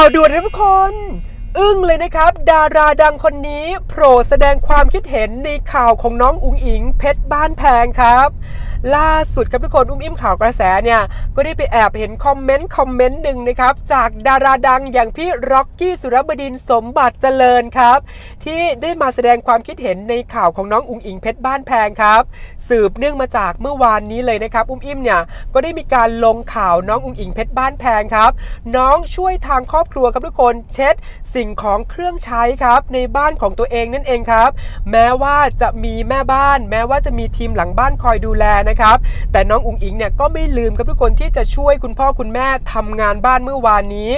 ราด่วนนะทุกคน อึ้งเลยนะครับ ดาราดังคนนี้โผล่แสดงความคิดเห็นในข่าวของน้องอุ๋งอิง เพชรบ้านแพงครับ ล่าสุดครับทุกคนอุ้มอิ่มข่าวกระแสเนี่ย ก็ได้ไปแอบเห็นคอมเมนต์คอมเมนต์หนึ่งนะครับ จากดาราดังอย่างพี่ร็อกกี้สุรบดินสมบัติเจริญครับ ที่ได้มาแสดงความคิดเห็นในข่าวของน้องอุ๋งอิงเพชรบ้านแพงครับ สืบเนื่องมาจากเมื่อวานนี้เลยนะครับ อุ้มอิ่มเนี่ยก็ได้มีการลงข่าวน้องอุ๋งอิงเพชรบ้านแพงครับ น้องช่วยทางครอบครัวครับทุกคนเช็ดสิิ่งของเครื่องใช้ครับในบ้านของตัวเองนั่นเองครับ แม้ว่าจะมีแม่บ้าน แม้ว่าจะมีทีมหลังบ้านคอยดูแลนะครับ แต่น้องอุ๋งอิงเนี่ยก็ไม่ลืมครับทุกคนที่จะช่วยคุณพ่อคุณแม่ทำงานบ้านเมื่อวานนี้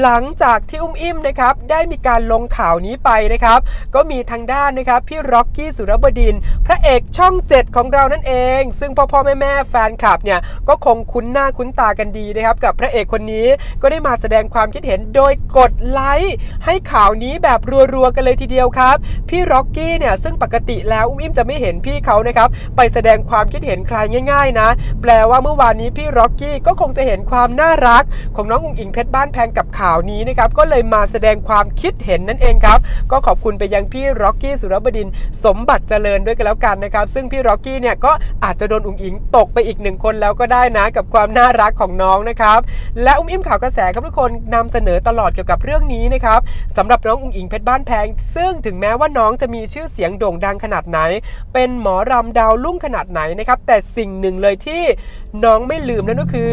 หลังจากที่อุ้มอิ่มนะครับได้มีการลงข่าวนี้ไปนะครับ ก็มีทางด้านนะครับพี่ร็อกกี้สุรบดิน พระเอกช่อง 7 ของเรานั่นเอง ซึ่งพ่อพ่อแม่แม่แฟนคลับเนี่ยก็คงคุ้นหน้าคุ้นตากันดีนะครับ กับพระเอกคนนี้ก็ได้มาแสดงความคิดเห็นโดยกดไลค์ให้ข่าวนี้แบบรัวๆกันเลยทีเดียวครับ พี่ร็อกกี้เนี่ยซึ่งปกติแล้วอุ้มอิ่มจะไม่เห็นพี่เขานะครับไปแสดงความคิดเห็นใครง่าย ๆ นะ แปลว่าเมื่อวานนี้พี่ร็อกกี้ก็คงจะเห็นความน่ารัก ของน้องอุ๋งอิงเพชรบ้านแพงกับข่าวนี้นะครับก็เลยมาแสดงความคิดเห็นนั่นเองครับ ก็ขอบคุณไปยังพี่ร็อกกี้สุรบดินสมบัติเจริญด้วยกันแล้วกันนะครับ ซึ่งพี่ร็อกกี้เนี่ยก็อาจจะโดนอุ๋งอิงตกไปอีกหนึ่งคนแล้วก็ได้นะกับความน่ารักของน้องนะครับ และอุ้มอิ่มข่าวกระแสครับทุกคนนำเสนอตลอดเกี่ยวกับเรื่องนี้นะครับสำหรับน้องอุ๋งอิงเพชรบ้านแพง ซึ่งถึงแม้ว่าน้องจะมีชื่อเสียงโด่งดังขนาดไหน เป็นหมอรำดาวรุ่งขนาดไหนนะครับ แต่สิ่งหนึ่งเลยที่น้องไม่ลืมนั่นก็คือ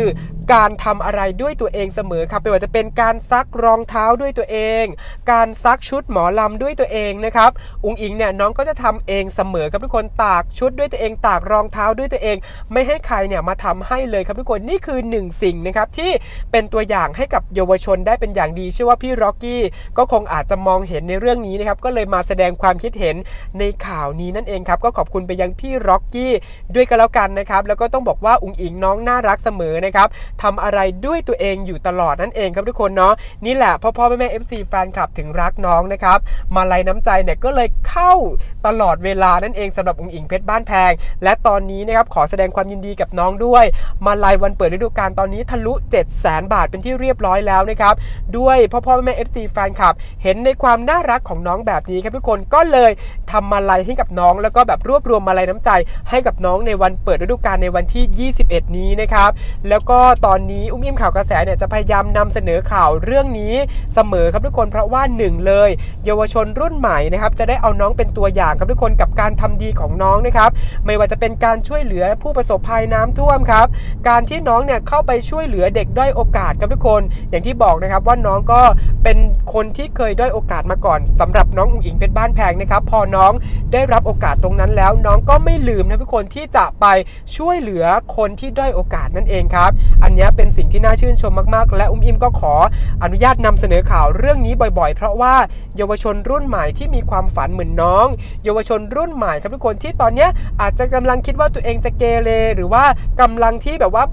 การทำอะไรด้วยตัวเองเสมอครับไม่ว่าจะเป็นการซักรองเท้าด้วยตัวเอง การซักชุดหมอลำด้วยตัวเองนะครับอุงอิงเนี่ยน้องก็จะทำเองเสมอครับทุกคนตากชุดด้วยตัวเอง ตากรองเท้าด้วยตัวเอง ไม่ให้ใครเนี่ยมาทำให้เลยครับทุกคนนี่คือหนึ่งสิ่งนะครับที่เป็นตัวอย่างให้กับเยาวชนได้เป็นอย่างดีเชื่อว่าพี่ร็อกกี้ก็คงอาจจะมองเห็นในเรื่องนี้นะครับก็เลยมาแสดงความคิดเห็นในข่าวนี้นั่นเองครับก็ขอบคุณไปยังพี่ร็อกกี้ด้วยกันแล้วกันนะครับแล้วก็ต้องบอกว่าอุงอิงน้องน่ารักเสมอนะครับทำอะไรด้วยตัวเองอยู่ตลอดนั่นเองครับทุกคนเนาะนี่แหละพ่อพ่อแม่แม่เอฟซีแฟนคลับถึงรักน้องนะครับมาลัยน้ำใจเนี่ยก็เลยเข้าตลอดเวลานั่นเองสำหรับอุงอิงเพชรบ้านแพง และตอนนี้นะครับขอแสดงความยินดีกับน้องด้วย มาลัยวันเปิดฤดูกาลตอนนี้ทะลุ 7 0 0 0 0 0 บาทเป็นที่เรียบร้อยแล้วนะครับด้วยพ่อพ่อแม่แม่เอฟซีแฟนคลับ เห็นในความน่ารักของน้องแบบนี้ครับทุกคนก็เลยทำมาลัยให้กับน้อง แล้วก็แบบรวบรวมมาลัยน้ำใจ ให้กับน้องในวันเปิดฤดูกาลในวันที่ 21 นี้นะครับแล้วก็ตอนนี้อุ้มอิ่มข่าวกระแสเนี่ยจะพยายามนำเสนอข่าวเรื่องนี้เสมอครับทุกคนเพราะว่าหนึ่งเลย เยาวชนรุ่นใหม่นะครับจะได้เอาน้องเป็นตัวอย่างครับทุกคนกับการทำดีของน้องนะครับไม่ว่าจะเป็นการช่วยเหลือผู้ประสบภัยน้ำท่วมครับ การที่น้องเนี่ยเข้าไปช่วยเหลือเด็กด้อยโอกาสครับทุกคน อย่างที่บอกนะครับว่าน้องก็เป็นคนที่เคยด้อยโอกาสมาก่อนสำหรับน้องอุ๋งอิงเป็นบ้านแพงนะครับ พอน้องได้รับโอกาสตรงนั้นแล้ว น้องก็ไม่ลืมนะทุกคนที่จะไปช่วยเหลือคนที่ด้อยโอกาสนั่นเองครับ อันนี้เป็นสิ่งที่น่าชื่นชมมากๆ และอุ้มอิมก็ขออนุญาตนำเสนอข่าวเรื่องนี้บ่อยๆ เพราะว่าเยาวชนรุ่นใหม่ที่มีความฝันเหมือนน้อง เยาวชนรุ่นใหม่ครับทุกคนที่ตอนนี้อาจจะกำลังคิดว่าตัวเองจะเกเรหรือว่ากำลังที่แบบว่า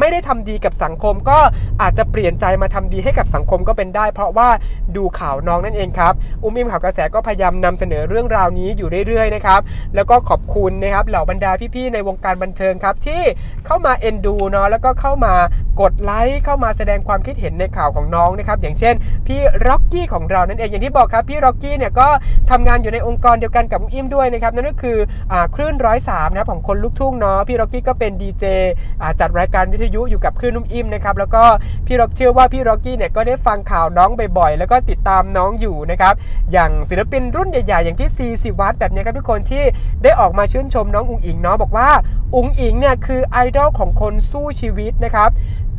ไม่ได้ทำดีกับสังคม ก็อาจจะเปลี่ยนใจมาทำดีให้กับสังคมก็เป็นได้ เพราะว่าดูข่าวน้องนั่นเองครับ อุ้มอิมข่าวกระแสก็พยายามนำเสนอเรื่องราวนี้อยู่เรื่อยๆนะครับ แล้วก็ขอบคุณนะครับเหล่าบรรดาพี่ๆในวงการบันเทิงครับที่เข้ามาเอ็นดูเนาะแล้วก็เข้ามา กดไลค์เข้ามาแสดงความคิดเห็นในข่าวของน้องนะครับอย่างเช่น พี่ร็อกกี้ของเรานั่นเองอย่างที่บอกครับพี่ร็อกกี้เนี่ยก็ทำงานอยู่ในองค์กรเดียวกันกับอิมด้วยนะครับนั่นก็คืออคลื่นร้อยสามนะครับของคนลูกทุ่งเนาะพี่ร็อกกี้ก็เป็นดีเจจัดรายการวิทยุอยู่กับคลื่นนุ่มอิมนะครับแล้วก็พี่ร็อกเชื่อว่าพี่ร็อกกี้เนี่ยก็ได้ฟังข่าวน้องบ่อยๆแล้วก็ติดตามน้องอยู่นะครับอย่างศิลปินรุ่นใหญ่ๆ อย่างพี่ซีสิวัตรแบบนี้ครับทุกคนที่ได้ออกมาชื่นชมน้องอุ๋งอิงเนาะบอกว่าอุ๋งอิงเนี่ยคือไอดอลของคนสู้ชีวิตนะครับ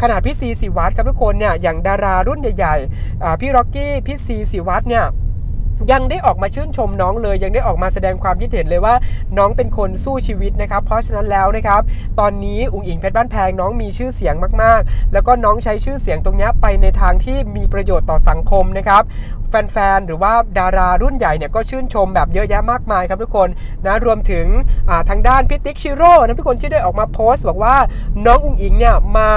ขนาดพี่ซีสิวัตรครับทุกคนเนี่ยอย่างดารารุ่นใหญ่ๆพี่ร็อกกี้พี่ซีสิวัตรเนี่ยยังได้ออกมาชื่นชมน้องเลยยังได้ออกมาแสดงความคิดเห็นเลยว่าน้องเป็นคนสู้ชีวิตนะครับ เพราะฉะนั้นแล้วนะครับ ตอนนี้อุ๋งอิงเพชรบ้านแพงน้องมีชื่อเสียงมากๆ แล้วก็น้องใช้ชื่อเสียงตรงนี้ไปในทางที่มีประโยชน์ต่อสังคมนะครับแฟนๆ หรือว่าดารารุ่นใหญ่เนี่ยก็ชื่นชมแบบเยอะแยะมากมายครับทุกคนนะรวมถึงทางด้านพิติกชิโร่นะทุกคนที่ได้ออกมาโพสต์ บอกว่าน้องอุ๋งอิงเนี่ยมา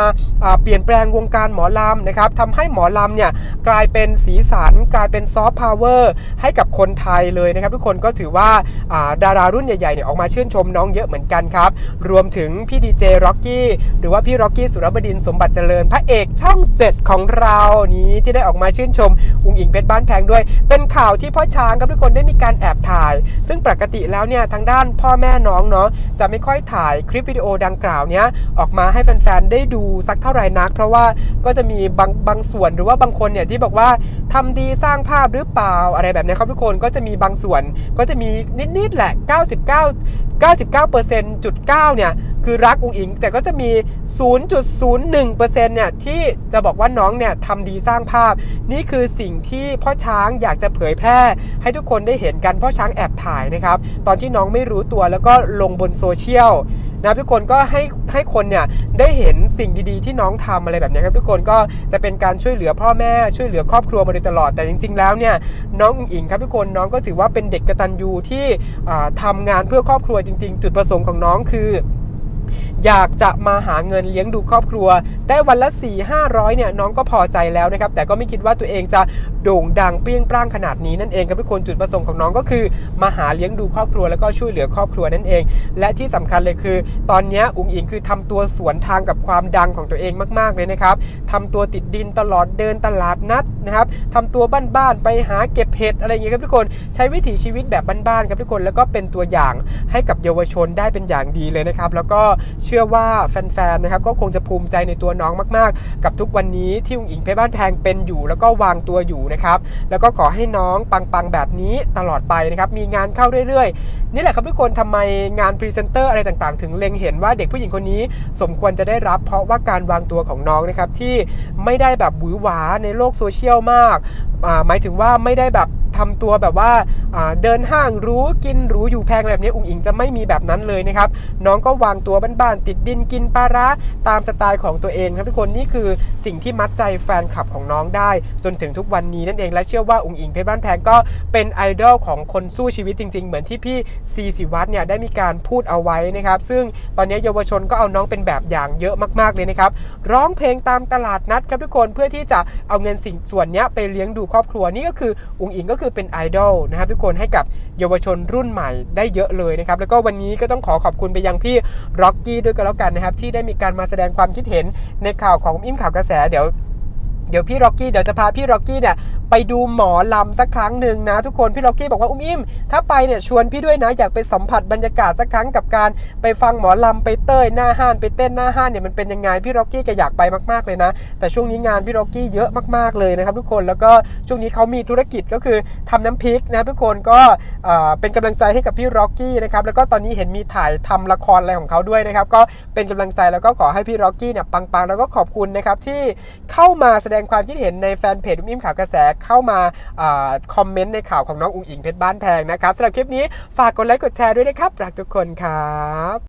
เปลี่ยนแปลงวงการหมอลำนะครับทำให้หมอลำเนี่ยกลายเป็นสีสันกลายเป็นซอฟต์พาวเวอร์ให้กับคนไทยเลยนะครับ ทุกคนก็ถือว่าดารารุ่นใหญ่ๆเนี่ยออกมาชื่นชมน้องเยอะเหมือนกันครับ รวมถึงพี่ดีเจร็อกกี้หรือว่าพี่ร็อกกี้สุรบดินสมบัติเจริญพระเอกช่อง 7 ของเรานี้ที่ได้ออกมาชื่นชมอุ้งอิงเพชรบ้านแพงด้วย เป็นข่าวที่พ่อช้างกับทุกคนได้มีการแอบถ่าย ซึ่งปกติแล้วเนี่ยทางด้านพ่อแม่น้องเนาะจะไม่ค่อยถ่ายคลิปวิดีโอดังกล่าวเนี้ยออกมาให้แฟนๆได้ดูสักเท่าไหร่นัก เพราะว่าก็จะมีบางบางส่วนหรือว่าบางคนเนี่ยที่บอกว่าทำดีสร้างภาพหรือเปล่าอะไรแบบนี้ครับทุกคนก็จะมีบางส่วนก็จะมีนิดๆแหละ 99 99%จุด9เนี่ย คือรักอุงอิง แต่ก็จะมี 0.01%เนี่ยที่จะบอกว่าน้องเนี่ยทำดีสร้างภาพ นี่คือสิ่งที่พ่อช้างอยากจะเผยแพร่ ให้ทุกคนได้เห็นกันพ่อช้างแอบถ่ายนะครับ ตอนที่น้องไม่รู้ตัวแล้วก็ลงบนโซเชียลนะครับทุกคนก็ให้ให้คนเนี่ยได้เห็นสิ่งดีๆ ที่น้องทำอะไรแบบนี้ครับทุกคนก็จะเป็นการช่วยเหลือพ่อแม่ช่วยเหลือครอบครัวมาโดยตลอดแต่จริง ๆ แล้วเนี่ยน้องอุ๋งอิงครับทุกคนน้องก็ถือว่าเป็นเด็กกระตัญญูที่อ่าทำงานเพื่อครอบครัวจริง ๆ จุดประสงค์ของน้องคือ อยากจะมาหาเงินเลี้ยงดูครอบครัว ได้วันละ 4 500เนี่ยน้องก็พอใจแล้วนะครับ แต่ก็ไม่คิดว่าตัวเองจะโด่งดังเปรี้ยงปร้างขนาดนี้นั่นเองครับทุกคนจุดประสงค์ของน้องก็คือ มาหาเลี้ยงดูครอบครัวแล้วก็ช่วยเหลือครอบครัวนั่นเอง และที่สำคัญเลยคือ ตอนนี้อุ๋งอิงคือทำตัวสวนทางกับความดังของตัวเองมากๆเลยนะครับทำตัวติดดินตลอดเดินตลาดนัดนะครับทำตัวบ้านๆไปหาเก็บเห็ดอะไรอย่างเงี้ยครับทุกคนใช้วิถีชีวิตแบบบ้านๆครับทุกคนแล้วก็เป็นตัวอย่างให้กับเยาวชนได้เป็นอย่างดีเลยนะครับ แล้วก็เชื่อว่าแฟนๆนะครับก็คงจะภูมิใจในตัวน้องมากๆ กับทุกวันนี้ที่อุ๋งอิงเพชรบ้านแพงเป็นอยู่ แล้วก็วางตัวอยู่นะครับแล้วก็ขอให้น้องปังๆแบบนี้ตลอดไปนะครับมีงานเข้าเรื่อยๆ นี่แหละครับทุกคนทำไมงานพรีเซนเตอร์อะไรต่างๆ ถึงเล็งเห็นว่าเด็กผู้หญิงคนนี้สมควรจะได้รับ เพราะว่าการวางตัวของน้องนะครับที่ไม่ได้แบบหวือหวาในโลกโซเชียลมาก หมายถึงว่าไม่ได้แบบทำตัวแบบว่าเดินห้างรู้กินหรู้อยู่แพงแบบนี้อุ๋งอิงจะไม่มีแบบนั้นเลยนะครับ น้องก็วางตัวบ้านๆติดดินกินปลาร้าตามสไตล์ของตัวเองครับทุกคนนี่คือสิ่งที่มัดใจแฟนคลับของน้องได้ จนถึงทุกวันนี้นั่นเองและเชื่อว่าอุ๋งอิงเพชรบ้านแพงก็เป็นไอดอลของคนสู้ชีวิตจริง ๆ เหมือนที่พี่ซีสิวัตเนี่ยได้มีการพูดเอาไว้นะครับ ซึ่งตอนนี้เยาวชนก็เอาน้องเป็นแบบอย่างเยอะมากๆเลยนะครับร้องเพลงตามตลาดนัดครับทุกคนเพื่อที่จะเอาเงินสิ่งส่วนนี้ไปเลี้ยงดูครอบครัวนี่ก็คืออุ๋งอิงก็คือเป็นไอดอลนะครับทุกคนให้กับเยาวชนรุ่นใหม่ได้เยอะเลยนะครับแล้วก็วันนี้ก็ต้องขอขอบคุณไปยังพี่ร็อกกี้ด้วยกันแล้วกันนะครับที่ได้มีการมาแสดงความคิดเห็นในข่าวของอิ่มข่าวกระแสเดี๋ยว เดี๋ยวพี่ร็อกกี้เดี๋ยวจะพาพี่ร็อกกี้เนี่ยไปดูหมอลำสักครั้งหนึ่งนะ ทุกคนพี่ร็อกกี้บอกว่าอุ้มอิ่มถ้าไปเนี่ยชวนพี่ด้วยนะอยากไปสัมผัสบรรยากาศสักครั้งกับการไปฟังหมอลำไปเต้ยหน้าห้านไปเต้นหน้าห้านเนี่ยมันเป็นยังไงพี่ร็อกกี้แกอยากไปมากๆเลยนะ แต่ช่วงนี้งานพี่ร็อกกี้เยอะมากๆเลยนะครับทุกคนแล้วก็ช่วงนี้เขามีธุรกิจก็คือทำน้ำพริกนะครับทุกคนก็เป็นกำลังใจให้กับพี่ร็อกกี้นะครับแล้วก็ตอนนี้เห็นมีถ่ายทำละครอะไรของเขาด้วยนะครับก็เป็นกำลังใจแล้วก็ขอให้พี่ร็อกกี้เนี่ยปังๆแล้วก็ขอบคุณนะครับที่เข้ามาแสดงความคิดเห็นในแฟนเพจอุ้มอิ่มข่าวกระแสเข้ามาอคอมเมนต์ในข่าวของน้องอุ้งอิงเพชรบ้านแพงนะครับสำหรับคลิปนี้ฝากกดไลค์กดแชร์ด้วยนะครับรักทุกคนครับ